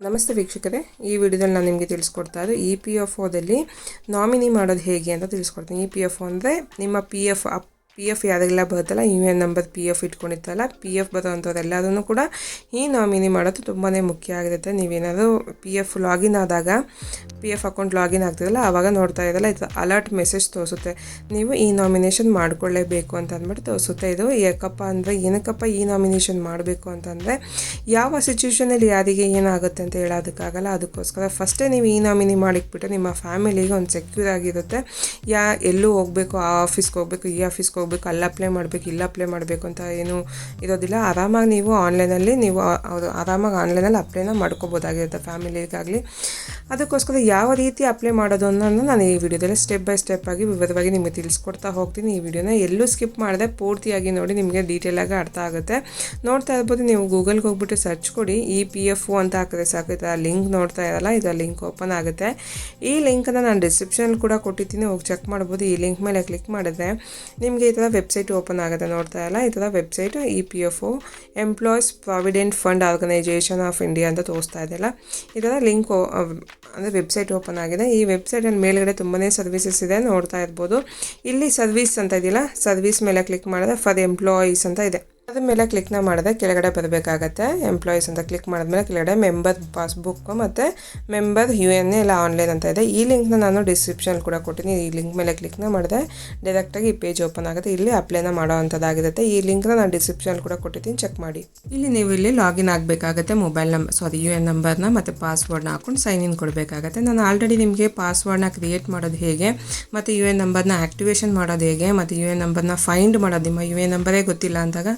ನಮಸ್ತೆ ವೀಕ್ಷಕರೇ. ಈ ವಿಡಿಯೋದಲ್ಲಿ ನಾನು ನಿಮಗೆ ತಿಳಿಸ್ಕೊಡ್ತಾ ಇರೋದು ಇ ಪಿ ಎಫ್ ಒದಲ್ಲಿ ನಾಮಿನಿ ಮಾಡೋದು ಹೇಗೆ ಅಂತ ತಿಳಿಸ್ಕೊಡ್ತೀನಿ. ಇ ಪಿ ಎಫ್ ಅಂದರೆ ನಿಮ್ಮ ಪಿ ಎಫ್ ಅಪ್ ಪಿ ಎಫ್ ಯಾವುದೆಲ್ಲ ಬರುತ್ತಲ್ಲ U N number P F ಇಟ್ಕೊಂಡಿರ್ತಲ್ಲ P F ಬರೋವಂಥವ್ರೆಲ್ಲದನ್ನು ಕೂಡ ಈ ನಾಮಿನಿ ಮಾಡೋದು ತುಂಬಾ ಮುಖ್ಯ ಆಗಿರುತ್ತೆ. ನೀವೇನಾದರೂ ಪಿ ಎಫ್ ಲಾಗಿನ್ ಆದಾಗ ಪಿ ಎಫ್ ಅಕೌಂಟ್ ಲಾಗಿನ್ ಆಗ್ತಿರಲ್ಲ ಆವಾಗ ನೋಡ್ತಾ ಇರಲ್ಲ ಇದು ಅಲರ್ಟ್ ಮೆಸೇಜ್ ತೋರಿಸುತ್ತೆ. ನೀವು ಈ ನಾಮಿನೇಷನ್ ಮಾಡ್ಕೊಳ್ಳೇಬೇಕು ಅಂತ ಅಂದ್ಬಿಟ್ಟು ತೋರಿಸುತ್ತೆ. ಇದು ಯಾಕಪ್ಪ ಅಂದರೆ ಏನಕ್ಕಪ್ಪ ಈ ನಾಮಿನೇಷನ್ ಮಾಡಬೇಕು ಅಂತಂದರೆ ಯಾವ ಸಿಚುವೇಷನಲ್ಲಿ ಯಾರಿಗೆ ಏನಾಗುತ್ತೆ ಅಂತ ಹೇಳೋದಕ್ಕಾಗಲ್ಲ. ಅದಕ್ಕೋಸ್ಕರ ಫಸ್ಟೇ ನೀವು ಈ ನಾಮಿನಿ ಮಾಡಿಕ್ಬಿಟ್ಟು ನಿಮ್ಮ ಫ್ಯಾಮಿಲಿಗೆ ಒಂದು ಸೆಕ್ಯೂರ್ ಆಗಿರುತ್ತೆ. ಯಾ, ಎಲ್ಲೂ ಹೋಗಬೇಕು, ಆ ಆಫೀಸ್ಗೆ ಹೋಗಬೇಕು, ಈ ಆಫೀಸ್ಗೆ ಅಲ್ಲಿ ಅಪ್ಲೈ ಮಾಡಬೇಕು, ಇಲ್ಲಿ ಅಪ್ಲೈ ಮಾಡಬೇಕು ಅಂತ ಏನು ಇರೋದಿಲ್ಲ. ಆರಾಮಾಗಿ ನೀವು ಆನ್ಲೈನಲ್ಲಿ ನೀವು ಅದು ಆರಾಮಾಗಿ ಆನ್ಲೈನಲ್ಲಿ ಅಪ್ಲೈನ ಮಾಡ್ಕೋಬೋದಾಗಿರುತ್ತೆ ಫ್ಯಾಮಿಲಿಗಾಗಲಿ. ಅದಕ್ಕೋಸ್ಕರ ಯಾವ ರೀತಿ ಅಪ್ಲೈ ಮಾಡೋದು ಅನ್ನೋದನ್ನು ನಾನು ಈ ವಿಡಿಯೋದಲ್ಲಿ ಸ್ಟೆಪ್ ಬೈ ಸ್ಟೆಪ್ ಆಗಿ ವಿವರವಾಗಿ ನಿಮಗೆ ತಿಳಿಸ್ಕೊಡ್ತಾ ಹೋಗ್ತೀನಿ. ಈ ವಿಡಿಯೋನ ಎಲ್ಲೂ ಸ್ಕಿಪ್ ಮಾಡಿದೆ ಪೂರ್ತಿಯಾಗಿ ನೋಡಿ ನಿಮಗೆ ಡೀಟೇಲಾಗಿ ಅರ್ಥ ಆಗುತ್ತೆ. ನೋಡ್ತಾ ಇರ್ಬೋದು, ನೀವು ಗೂಗಲ್ಗೆ ಹೋಗ್ಬಿಟ್ಟು ಸರ್ಚ್ ಕೊಡಿ ಇ ಪಿ ಎಫ್ ಅಂತ ಹಾಕಿದ್ರೆ ಸಾಕು. ಇದು ಲಿಂಕ್ ನೋಡ್ತಾ ಇರಲ್ಲ, ಇದು ಲಿಂಕ್ ಓಪನ್ ಆಗುತ್ತೆ. ಈ ಲಿಂಕನ್ನು ನಾನು ಡಿಸ್ಕ್ರಿಪ್ಷನ್ ಕೂಡ ಕೊಟ್ಟಿದ್ದೀನಿ ಹೋಗಿ ಚೆಕ್ ಮಾಡ್ಬೋದು. ಈ ಲಿಂಕ್ ಮೇಲೆ ಕ್ಲಿಕ್ ಮಾಡಿದ್ರೆ ನಿಮಗೆ ಈ ಥರ ವೆಬ್ಸೈಟ್ ಓಪನ್ ಆಗುತ್ತೆ ನೋಡ್ತಾ ಇಲ್ಲ ಇದರ website E P F O employees provident fund organisation of India ಅಂತ ತೋರಿಸ್ತಾ ಇದೆಯಲ್ಲ ಥರ ಲಿಂಕ್ ಅಂದರೆ ವೆಬ್ಸೈಟ್ ಓಪನ್ ಆಗಿದೆ. ಈ ವೆಬ್ಸೈಟಲ್ಲಿ ಮೇಲ್ಗಡೆ ತುಂಬಾ ಸರ್ವಿಸಸ್ ಇದೆ ನೋಡ್ತಾ ಇರ್ಬೋದು. ಇಲ್ಲಿ ಸರ್ವಿಸ್ ಅಂತ ಇದೆಯಲ್ಲ ಸರ್ವಿಸ್ ಮೇಲೆ ಕ್ಲಿಕ್ ಮಾಡಿದ್ರೆ ಫಾರ್ ಎಂಪ್ಲಾಯೀಸ್ ಅಂತ ಇದೆ. ಅದ್ರ ಮೇಲೆ ಕ್ಲಿಕ್ನ ಮಾಡಿದೆ ಕೆಳಗಡೆ ಬರಬೇಕಾಗತ್ತೆ. ಎಂಪ್ಲಾಯೀಸ್ ಅಂತ ಕ್ಲಿಕ್ ಮಾಡಿದ್ಮೇಲೆ ಕೆಳಗಡೆ ಮೆಂಬರ್ ಪಾಸ್ಬುಕ್ ಮತ್ತು ಮೆಂಬರ್ ಯು ಎನ್ ಎಲ್ಲ ಆನ್ಲೈನ್ ಅಂತ ಇದೆ. ಈ ಲಿಂಕ್ನ ನಾನು ಡಿಸ್ಕ್ರಿಪ್ಷನ್ ಕೂಡ ಕೊಟ್ಟಿನಿ. ಈ ಲಿಂಕ್ ಮೇಲೆ ಕ್ಲಿಕ್ನ ಮಾಡಿದೆ. ಡೈರೆಕ್ಟಾಗಿ ಈ ಪೇಜ್ ಓಪನ್ ಆಗುತ್ತೆ. ಇಲ್ಲಿ ಅಪ್ಲೈನ ಮಾಡೋ ಅಂಥದ್ದಾಗಿರುತ್ತೆ ಈ ಲಿಂಕ್ನ ನಾನು ಡಿಸ್ಕ್ರಿಪ್ಷನ್ ಕೂಡ ಕೊಟ್ಟಿದ್ದೀನಿ. ಚೆಕ್ ಮಾಡಿ. ಇಲ್ಲಿ ನೀವು ಇಲ್ಲಿ login ಆಗಬೇಕಾಗುತ್ತೆ. Mobile number sorry U N ನಂಬರ್ನ ಮತ್ತು ಪಾಸ್ವರ್ಡ್ನ ಹಾಕೊಂಡು ಸೈನ್ ಇನ್ ಕೊಡಬೇಕಾಗತ್ತೆ. ನಾನು ಆಲ್ರೆಡಿ ನಿಮಗೆ ಪಾಸ್ವರ್ಡ್ನ ಕ್ರಿಯೇಟ್ ಮಾಡೋದು ಹೇಗೆ, ಮತ್ತು ಯು ಎನ್ ನಂಬರ್ನ ಆ್ಯಕ್ಟಿವೇಷನ್ ಮಾಡೋದು ಹೇಗೆ, ಮತ್ತು ಯು ಎನ್ ನಂಬರ್ನ ಫೈಂಡ್ ಮಾಡೋದು ನಿಮ್ಮ ಯು ಎನ್ ನಂಬರೇ ಗೊತ್ತಿಲ್ಲ ಅಂದಾಗ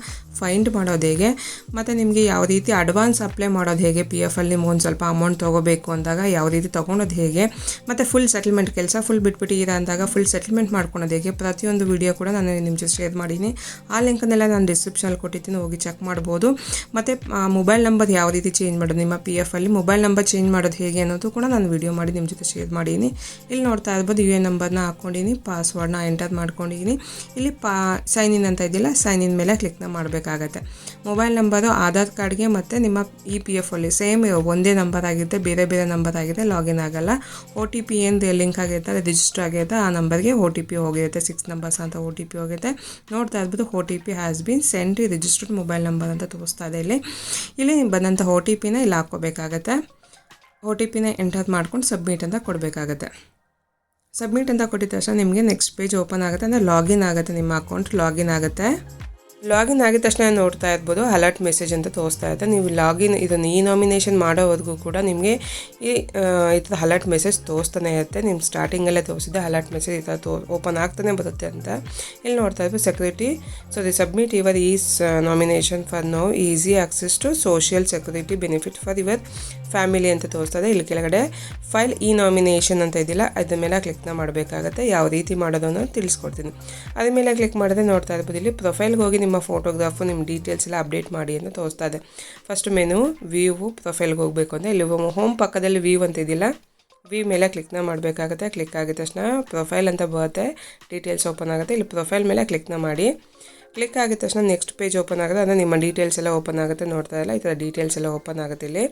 ಫೈಂಡ್ ಮಾಡೋದು ಹೇಗೆ? ಮತ್ತು ನಿಮಗೆ ಯಾವ ರೀತಿ ಅಡ್ವಾನ್ಸ್ ಅಪ್ಲೈ ಮಾಡೋದು ಹೇಗೆ? ಪಿ ಎಫಲ್ಲಿ ಅಲ್ಲಿ ಒಂದು ಸ್ವಲ್ಪ ಅಮೌಂಟ್ ತೊಗೋಬೇಕು ಅಂದಾಗ ಯಾವ ರೀತಿ ತೊಗೊಳೋದು ಹೇಗೆ? ಮತ್ತು ಫುಲ್ ಸೆಟಲ್ಮೆಂಟ್ ಕೆಲಸ ಫುಲ್ ಬಿಟ್ಬಿಟ್ಟಿದ್ದೀರಾ ಅಂದಾಗ ಫುಲ್ ಸೆಟಲ್ಮೆಂಟ್ ಮಾಡ್ಕೊಳೋದು ಹೇಗೆ? ಪ್ರತಿಯೊಂದು ವಿಡಿಯೋ ಕೂಡ ನಾನು ನಿಮ್ಮ ಜೊತೆ ಶೇರ್ ಮಾಡೀನಿ. ಆ ಲಿಂಕನ್ನೆಲ್ಲ ನಾನು ಡಿಸ್ಕ್ರಿಪ್ಷನಲ್ಲಿ ಕೊಟ್ಟಿದ್ದೀನಿ ಹೋಗಿ ಚೆಕ್ ಮಾಡ್ಬೋದು. ಮತ್ತು ಮೊಬೈಲ್ ನಂಬರ್ ಯಾವ ರೀತಿ ಚೇಂಜ್ ಮಾಡೋದು? ನಿಮ್ಮ ಪಿ ಎಫಲ್ಲಿ ಮೊಬೈಲ್ ನಂಬರ್ ಚೇಂಜ್ ಮಾಡೋದು ಹೇಗೆ ಅನ್ನೋದು ಕೂಡ ನಾನು ವಿಡಿಯೋ ಮಾಡಿ ನಿಮ್ಮ ಜೊತೆ ಶೇರ್ ಮಾಡೀನಿ. ಇಲ್ಲಿ ನೋಡ್ತಾ ಇರ್ಬೋದು ಯು ಎ ನಂಬರ್ನ ಹಾಕ್ಕೊಂಡಿನಿ ಪಾಸ್ವರ್ಡ್ನ ಎಂಟರ್ ಮಾಡ್ಕೊಂಡಿದ್ದೀನಿ ಇಲ್ಲಿ ಪಾ ಸೈನ್ ಇನ್ ಅಂತ ಇದೆಯಲ್ಲ ಸೈನ್ ಇನ್ ಮೇಲೆ ಕ್ಲಿಕ್ನ ಮಾಡಬೇಕಾಗತ್ತೆ. ಮೊಬೈಲ್ ನಂಬರು, ಆಧಾರ್ ಕಾರ್ಡ್ಗೆ ಮತ್ತು ನಿಮ್ಮ ಇ ಪಿ ಎಫ್ ಅಲ್ಲಿ ಸೇಮ್ ಒಂದೇ ನಂಬರ್ ಆಗಿರುತ್ತೆ, ಬೇರೆ ಬೇರೆ ನಂಬರ್ ಆಗಿದೆ ಲಾಗಿನ್ ಆಗಲ್ಲ. ಒ ಟಿ ಪಿ ಏನು ಲಿಂಕ್ ಆಗಿರುತ್ತೆ ಅದು ರಿಜಿಸ್ಟರ್ ಆಗಿರುತ್ತೆ ಆ ನಂಬರ್ಗೆ ಒ ಟಿ ಪಿ ಹೋಗಿರುತ್ತೆ, ಸಿಕ್ಸ್ ನಂಬರ್ಸ್ ಅಂತ ಒ ಟಿ ಪಿ ಹೋಗುತ್ತೆ ನೋಡ್ತಾ ಇರ್ಬೋದು O T P has been send registered mobile number ಅಂತ ತೋರಿಸ್ತಾ ಇದೆ ಇಲ್ಲಿ. ಇಲ್ಲಿ ಬಂದಂಥ ಒ ಟಿ ಪಿನ ಇಲ್ಲಿ ಹಾಕ್ಕೋಬೇಕಾಗತ್ತೆ. ಒ ಟಿ ಪಿನ ಎಂಟರ್ ಮಾಡ್ಕೊಂಡು ಸಬ್ಮಿಟ್ ಅಂತ ಕೊಡಬೇಕಾಗತ್ತೆ. ಸಬ್ಮಿಟ್ ಅಂತ ಕೊಟ್ಟಿದ ತಕ್ಷಣ ನಿಮಗೆ ನೆಕ್ಸ್ಟ್ ಪೇಜ್ ಓಪನ್ ಆಗುತ್ತೆ, ಅಂದರೆ ಲಾಗಿನ್ ಆಗುತ್ತೆ ನಿಮ್ಮ ಅಕೌಂಟ್ ಲಾಗಿನ್ ಆಗುತ್ತೆ. ಲಾಗಿನ್ ಆಗಿದ ತಕ್ಷಣ ನೋಡ್ತಾ ಇರ್ಬೋದು ಅಲರ್ಟ್ ಮೆಸೇಜ್ ಅಂತ ತೋರಿಸ್ತಾ ಇರುತ್ತೆ. ನೀವು ಲಾಗಿನ್ ಇದನ್ನು ಈ ನಾಮಿನೇಷನ್ ಮಾಡೋವರೆಗೂ ಕೂಡ ನಿಮಗೆ ಈ ಈ ಥರ ಅಲರ್ಟ್ ಮೆಸೇಜ್ ತೋರಿಸ್ತಾನೆ ಇರುತ್ತೆ. ನಿಮ್ಮ ಸ್ಟಾರ್ಟಿಂಗಲ್ಲೇ ತೋರಿಸಿದ್ದೆ ಅಲರ್ಟ್ ಮೆಸೇಜ್ ಈ ಥರ ತೋ ಓಪನ್ ಆಗ್ತಾನೆ ಬರುತ್ತೆ ಅಂತ. ಇಲ್ಲಿ ನೋಡ್ತಾ ಇರ್ಬೋದು security so the submit your is nomination for no easy access to social security benefit for your family ಅಂತ ತೋರಿಸ್ತದೆ ಇಲ್ಲಿ ಕೆಳಗಡೆ ಫೈಲ್ ಈ ನಾಮಿನೇಷನ್ ಅಂತ ಇದೆಯಲ್ಲ, ಅದ್ರ ಮೇಲೆ ಕ್ಲಿಕ್ನ ಮಾಡಬೇಕಾಗತ್ತೆ. ಯಾವ ರೀತಿ ಮಾಡೋದು ಅನ್ನೋದು ತಿಳಿಸ್ಕೊಡ್ತೀನಿ. ಅದ್ರ ಮೇಲೆ ಕ್ಲಿಕ್ ಮಾಡಿದ್ರೆ ನೋಡ್ತಾ ಇರ್ಬೋದು, ಇಲ್ಲಿ ಪ್ರೊಫೈಲ್ಗೆ ಹೋಗಿ ನಿಮ್ಮ ಫೋಟೋಗ್ರಾಫು ನಿಮ್ಮ ಡೀಟೇಲ್ಸ್ ಎಲ್ಲ ಅಪ್ಡೇಟ್ ಮಾಡಿ ಅಂತ ತೋರಿಸ್ತಾ ಇದೆ. ಫಸ್ಟ್ ಮೆನು ವ್ಯೂ ಪ್ರೊಫೈಲ್ಗೆ ಹೋಗಬೇಕು ಅಂದರೆ ಇಲ್ಲಿ ಹೋಮ್ ಪಕ್ಕದಲ್ಲಿ ವ್ಯೂ ಅಂತ ಇದೆಯಲ್ಲ ವ್ಯೂ ಮೇಲೆ ಕ್ಲಿಕ್ನ ಮಾಡಬೇಕಾಗುತ್ತೆ. ಕ್ಲಿಕ್ ಆಗಿದ ತಕ್ಷಣ ಪ್ರೊಫೈಲ್ ಅಂತ ಬರುತ್ತೆ. ಡೀಟೇಲ್ಸ್ ಓಪನ್ ಆಗುತ್ತೆ. ಇಲ್ಲಿ ಪ್ರೊಫೈಲ್ ಮೇಲೆ ಕ್ಲಿಕ್ನ ಮಾಡಿ. ಕ್ಲಿಕ್ ಆಗಿದ ತಕ್ಷಣ ನೆಕ್ಸ್ಟ್ ಪೇಜ್ ಓಪನ್ ಆಗುತ್ತೆ. ಅಂದರೆ ನಿಮ್ಮ ಡೀಟೇಲ್ಸ್ ಎಲ್ಲ ಓಪನ್ ಆಗುತ್ತೆ. ನೋಡ್ತಾ ಇಲ್ಲ ಈ ಥರ ಡೀಟೇಲ್ಸ್ ಎಲ್ಲ ಓಪನ್ ಆಗುತ್ತೆ ಇಲ್ಲಿ.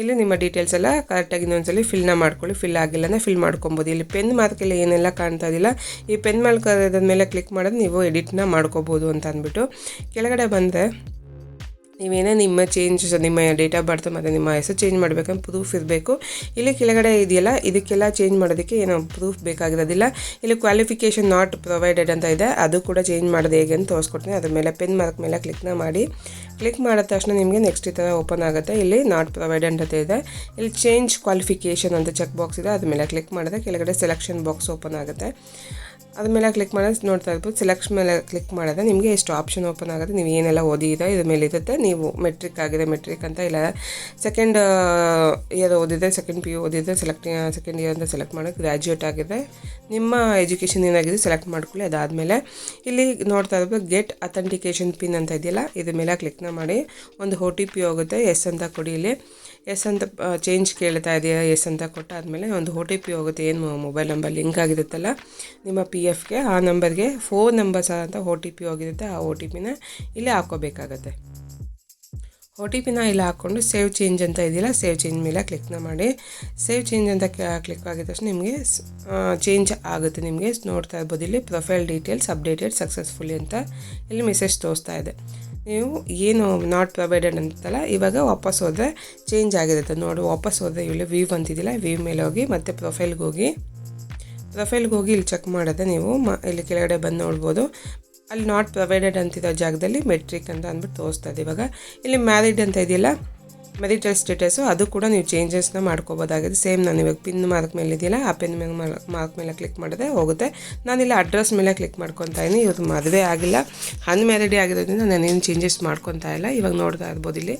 ಇಲ್ಲಿ ನಿಮ್ಮ ಡೀಟೇಲ್ಸ್ ಎಲ್ಲ ಕರೆಕ್ಟಾಗಿ ಇನ್ನೊಂದ್ಸಲಿ ಫಿಲ್ನ ಮಾಡ್ಕೊಳ್ಳಿ. ಫಿಲ್ ಆಗಿಲ್ಲ ಅಂದರೆ ಫಿಲ್ ಮಾಡ್ಕೊಬೋದು. ಇಲ್ಲಿ ಪೆನ್ ಮಾರ್ಕೆಲ್ಲ ಏನೆಲ್ಲ ಕಾಣ್ತಾ ಇದಿಲ್ಲ. ಈ ಪೆನ್ ಮಾರ್ಕ್ ಮೇಲೆ ಕ್ಲಿಕ್ ಮಾಡೋದು ನೀವು ಎಡಿಟ್ನ ಮಾಡ್ಕೋಬೋದು ಅಂತ ಅಂದ್ಬಿಟ್ಟು. ಕೆಳಗಡೆ ಬಂದರೆ ನೀವೇನೇ ನಿಮ್ಮ ಚೇಂಜ್ ನಿಮ್ಮ ಡೇಟ್ ಆಫ್ ಬರ್ತ್ ಮತ್ತು ನಿಮ್ಮ ಹೆಸರು ಚೇಂಜ್ ಮಾಡಬೇಕಂದ್ರೆ ಪ್ರೂಫ್ ಇರಬೇಕು. ಇಲ್ಲಿ ಕೆಳಗಡೆ ಇದೆಯಲ್ಲ, ಇದಕ್ಕೆಲ್ಲ ಚೇಂಜ್ ಮಾಡೋದಕ್ಕೆ ಏನೋ ಪ್ರೂಫ್ ಬೇಕಾಗಿರೋದಿಲ್ಲ. ಇಲ್ಲಿ ಕ್ವಾಲಿಫಿಕೇಷನ್ ನಾಟ್ ಪ್ರೊವೈಡೆಡ್ ಅಂತ ಇದೆ, ಅದು ಕೂಡ ಚೇಂಜ್ ಮಾಡೋದು ಹೇಗೆ ಅಂತ ತೋರಿಸ್ಕೊಡ್ತೀನಿ. ಅದ್ರ ಮೇಲೆ ಪೆನ್ ಮಾರ್ಕ್ ಮೇಲೆ ಕ್ಲಿಕ್ನ ಮಾಡಿ. ಕ್ಲಿಕ್ ಮಾಡಿದ ತಕ್ಷಣ ನಿಮಗೆ ನೆಕ್ಸ್ಟ್ ಈ ಥರ ಓಪನ್ ಆಗುತ್ತೆ. ಇಲ್ಲಿ ನಾಟ್ ಪ್ರೊವೈಡೆಡ್ ಅಂತ ಇದೆ. ಇಲ್ಲಿ ಚೇಂಜ್ ಕ್ವಾಲಿಫಿಕೇಷನ್ ಅಂತ ಚೆಕ್ ಬಾಕ್ಸ್ ಇದೆ. ಅದ್ರ ಮೇಲೆ ಕ್ಲಿಕ್ ಮಾಡಿದ್ರೆ ಕೆಳಗಡೆ ಸೆಲೆಕ್ಷನ್ ಬಾಕ್ಸ್ ಓಪನ್ ಆಗುತ್ತೆ. ಅದ್ರ ಮೇಲೆ ಕ್ಲಿಕ್ ಮಾಡೋದು ನೋಡ್ತಾ ಇರ್ಬೋದು. ಸೆಲೆಕ್ಷನ್ ಮೇಲೆ ಕ್ಲಿಕ್ ಮಾಡಿದ್ರೆ ನಿಮಗೆ ಎಷ್ಟು ಆಪ್ಷನ್ ಓಪನ್ ಆಗುತ್ತೆ, ನೀವು ಏನೆಲ್ಲ ಓದಿದೆ ಇದ್ರ ಮೇಲೆ ಇರುತ್ತೆ. ನೀವು ಮೆಟ್ರಿಕ್ ಆಗಿದೆ ಮೆಟ್ರಿಕ್ ಅಂತ ಇಲ್ಲ. ಸೆಕೆಂಡ್ ಇಯರ್ ಓದಿದ್ರೆ ಸೆಕೆಂಡ್ ಪಿ ಯು ಓದಿದ್ರೆ ಸೆಲೆಕ್ಟ್ ಸೆಕೆಂಡ್ ಇಯರ್ ಅಂತ ಸೆಲೆಕ್ಟ್ ಮಾಡೋದು ಗ್ರ್ಯಾಜುಯೇಟ್ ಆಗಿದೆ. ನಿಮ್ಮ ಎಜುಕೇಷನ್ ಏನಾಗಿದೆ ಸೆಲೆಕ್ಟ್ ಮಾಡ್ಕೊಳ್ಳಿ. ಅದಾದಮೇಲೆ ಇಲ್ಲಿ ನೋಡ್ತಾ ಇರ್ಬೋದು ಗೆಟ್ ಅಥೆಂಟಿಕೇಷನ್ ಪಿನ್ ಅಂತ ಇದೆಯಲ್ಲ, ಇದ್ರ ಮೇಲೆ ಕ್ಲಿಕ್ನ ಮಾಡಿ. ಒಂದು ಒ ಟಿ ಪಿ ಹೋಗುತ್ತೆ ಎಸ್ ಅಂತ ಕೊಡಿ ಇಲ್ಲಿ. ಎಸ್ ಅಂತ ಚೇಂಜ್ ಕೇಳ್ತಾ ಇದೆಯಾ, ಎಸ್ ಅಂತ ಕೊಟ್ಟಾದಮೇಲೆ ಒಂದು ಒ ಟಿ ಪಿ ಹೋಗುತ್ತೆ, ಏನು ಮೊಬೈಲ್ ನಂಬರ್ ಲಿಂಕ್ ಆಗಿರುತ್ತಲ್ಲ, ನಿಮ್ಮ ಪಿ ಎಫ್ಗೆ ಆ ನಂಬರ್ಗೆ ಫೋನ್ ನಂಬರ್ಸ್ ಅಂತ ಒ ಟಿ ಪಿ ಹೋಗಿರುತ್ತೆ, ಆ ಒ ಟಿ ಪಿನ ಇಲ್ಲಿ ಹಾಕೋಬೇಕಾಗತ್ತೆ ಒ ಟಿ ಪಿನ ಇಲ್ಲಿ ಹಾಕ್ಕೊಂಡು ಸೇವ್ ಚೇಂಜ್ ಅಂತ ಇದೆಯಲ್ಲ ಸೇವ್ ಚೇಂಜ್ ಮೇಲೆ ಕ್ಲಿಕ್ನ ಮಾಡಿ ಸೇವ್ ಚೇಂಜ್ ಅಂತ ಕ್ಲಿಕ್ ಆಗಿದ ತಕ್ಷಣ ನಿಮಗೆ ಚೇಂಜ್ ಆಗುತ್ತೆ ನಿಮಗೆ, ನೋಡ್ತಾ ಇರ್ಬೋದು ಇಲ್ಲಿ ಪ್ರೊಫೈಲ್ ಡೀಟೇಲ್ಸ್ ಅಪ್ಡೇಟೆಡ್ ಸಕ್ಸಸ್ಫುಲಿ ಅಂತ ಇಲ್ಲಿ ಮೆಸೇಜ್ ತೋರಿಸ್ತಾ ಇದೆ. ನೀವು ಏನು ನಾಟ್ ಪ್ರೊವೈಡೆಡ್ ಅಂತಲ್ಲ ಇವಾಗ ವಾಪಸ್ ಹೋದರೆ ಚೇಂಜ್ ಆಗಿರುತ್ತೆ. ನೋಡಿ, ವಾಪಸ್ ಹೋದರೆ ಇಲ್ಲಿ ವೀವ್ ಅಂತಿದ್ದಿಲ್ಲ ವೀವ್ ಮೇಲೆ ಹೋಗಿ ಮತ್ತು ಪ್ರೊಫೈಲ್ಗೆ ಹೋಗಿ. ಪ್ರೊಫೈಲ್ಗೆ ಹೋಗಿ ಇಲ್ಲಿ ಚೆಕ್ ಮಾಡಿದ್ರೆ ನೀವು ಮ, ಇಲ್ಲಿ ಕೆಳಗಡೆ ಬಂದು ನೋಡ್ಬೋದು. ಅಲ್ಲಿ ನಾಟ್ ಪ್ರೊವೈಡೆಡ್ ಅಂತಿರೋ ಜಾಗದಲ್ಲಿ ಮೆಟ್ರಿಕ್ ಅಂತ ಅಂದ್ಬಿಟ್ಟು ತೋರಿಸ್ತಾ ಇವಾಗ. ಇಲ್ಲಿ ಮ್ಯಾರಿಡ್ ಅಂತ ಇದೆಯಲ್ಲ ಮೆರಿಟಲ್ ಸ್ಟೇಟಸು ಅದು ಕೂಡ ನೀವು ಚೇಂಜಸ್ನ ಮಾಡ್ಕೋಬೋದಾಗಿದೆ. ಸೇಮ್ ನಾನು ಇವಾಗ ಪಿನ್ ಮಾರ್ಕ್ ಮೇಲೆ ಇದೆಯಲ್ಲ, ಆ ಪಿನ್ ಮೇಲೆ ಮಾರ್ಕ್ ಮೇಲೆ ಕ್ಲಿಕ್ ಮಾಡಿದ್ರೆ ಹೋಗುತ್ತೆ. ನಾನಿಲ್ಲ ಅಡ್ರೆಸ್ ಮೇಲೆ ಕ್ಲಿಕ್ ಮಾಡ್ಕೊತಾ ಇದ್ದೀನಿ ಇವ್ರದ್ದು ಮದುವೆ ಆಗಿಲ್ಲ. ಅನ್ಮ್ಯಾರಿಡಿ ಆಗಿರೋದ್ರಿಂದ ನಾನೇನು ಚೇಂಜಸ್ ಮಾಡ್ಕೊತಾ ಇಲ್ಲ. ಇವಾಗ ನೋಡ್ತಾ ಇರ್ಬೋದು ಇಲ್ಲಿ.